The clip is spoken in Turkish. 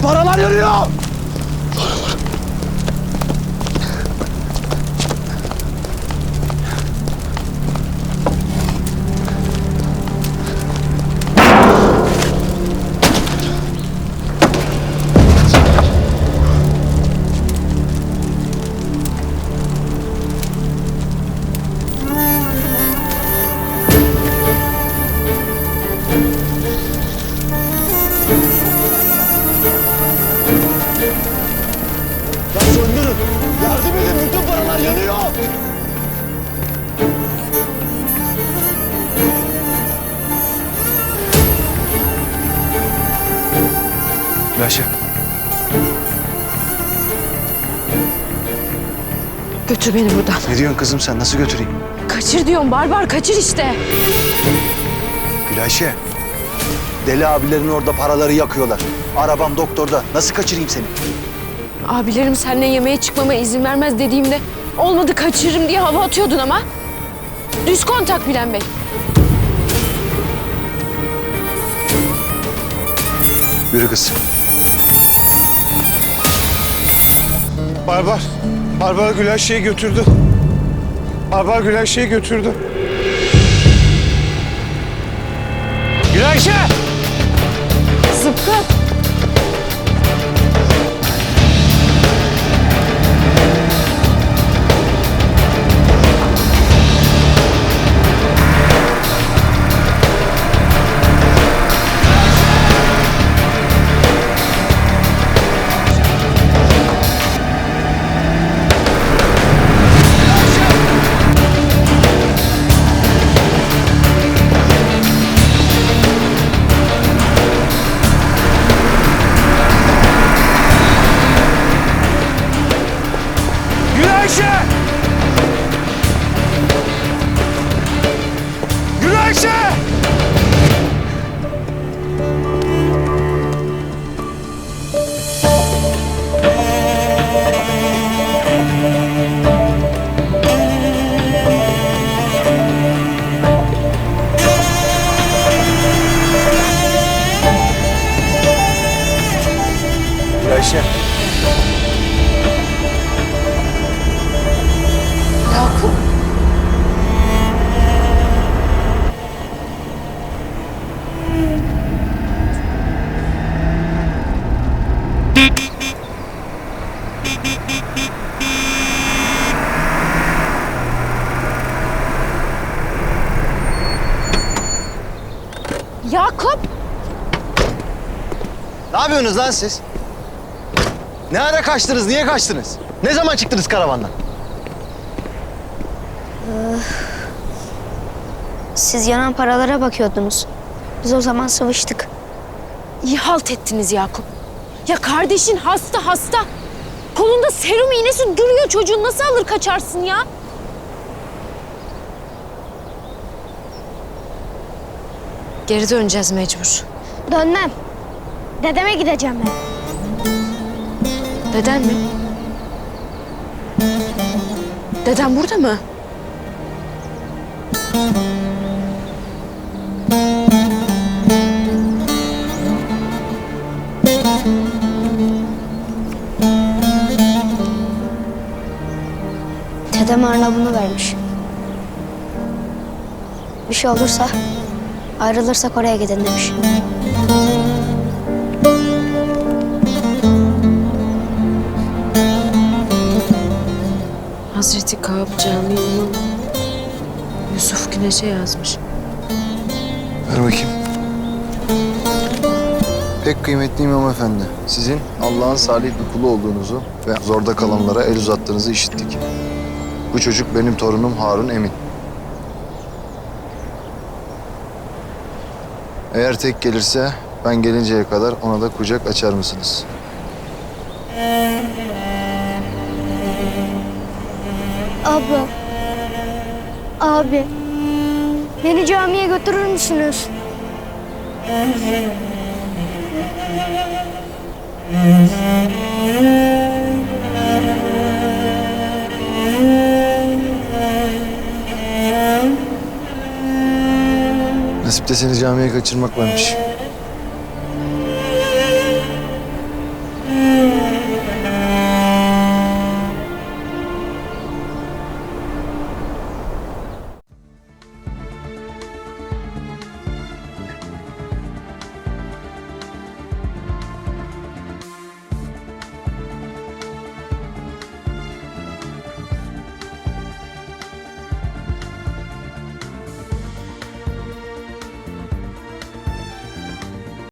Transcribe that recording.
Paralar yanıyor! Lan Yardım edin bütün paralar yanıyor! Gülayşe. Götür beni buradan. Ne diyorsun kızım sen? Nasıl götüreyim? Kaçır diyorum barbar kaçır işte. Gülayşe. Deli abilerin orada paraları yakıyorlar. Arabam doktorda. Nasıl kaçırayım seni? Abilerim seninle yemeğe çıkmama izin vermez dediğimde olmadı kaçırırım diye hava atıyordun ama. Düz kontak Bilen Bey. Yürü kız. Barbar. Barbar Gülayşe'yi götürdü. Barbar Gülayşe'yi götürdü. Gülayşe! Yakup. Ne yapıyorsunuz lan siz? Ne ara kaçtınız? Niye kaçtınız? Ne zaman çıktınız karavandan? Siz yanan paralara bakıyordunuz. Biz o zaman sıvıştık. İyi halt ettiniz Yakup. Ya kardeşin hasta hasta. Kolunda serum iğnesi duruyor çocuğun. Nasıl alır kaçarsın ya? Geri döneceğiz mecbur. Dönmem. Dedeme gideceğim ben. Deden mi? Deden burada mı? Dedem Arna bunu vermiş. Bir şey olursa ayrılırsak oraya gidin demiş. Hazreti Kaab Camii'nin Yusuf Güneş'e yazmış. Ver bakayım. Pek kıymetli İmam Efendi, sizin Allah'ın salih bir kulu olduğunuzu ve zorda kalanlara el uzattığınızı işittik. Bu çocuk benim torunum Harun Emin. Eğer tek gelirse ben gelinceye kadar ona da kucak açar mısınız? Abla. Abi. Beni camiye götürür müsünüz? Nasipte seni camiye kaçırmak varmış.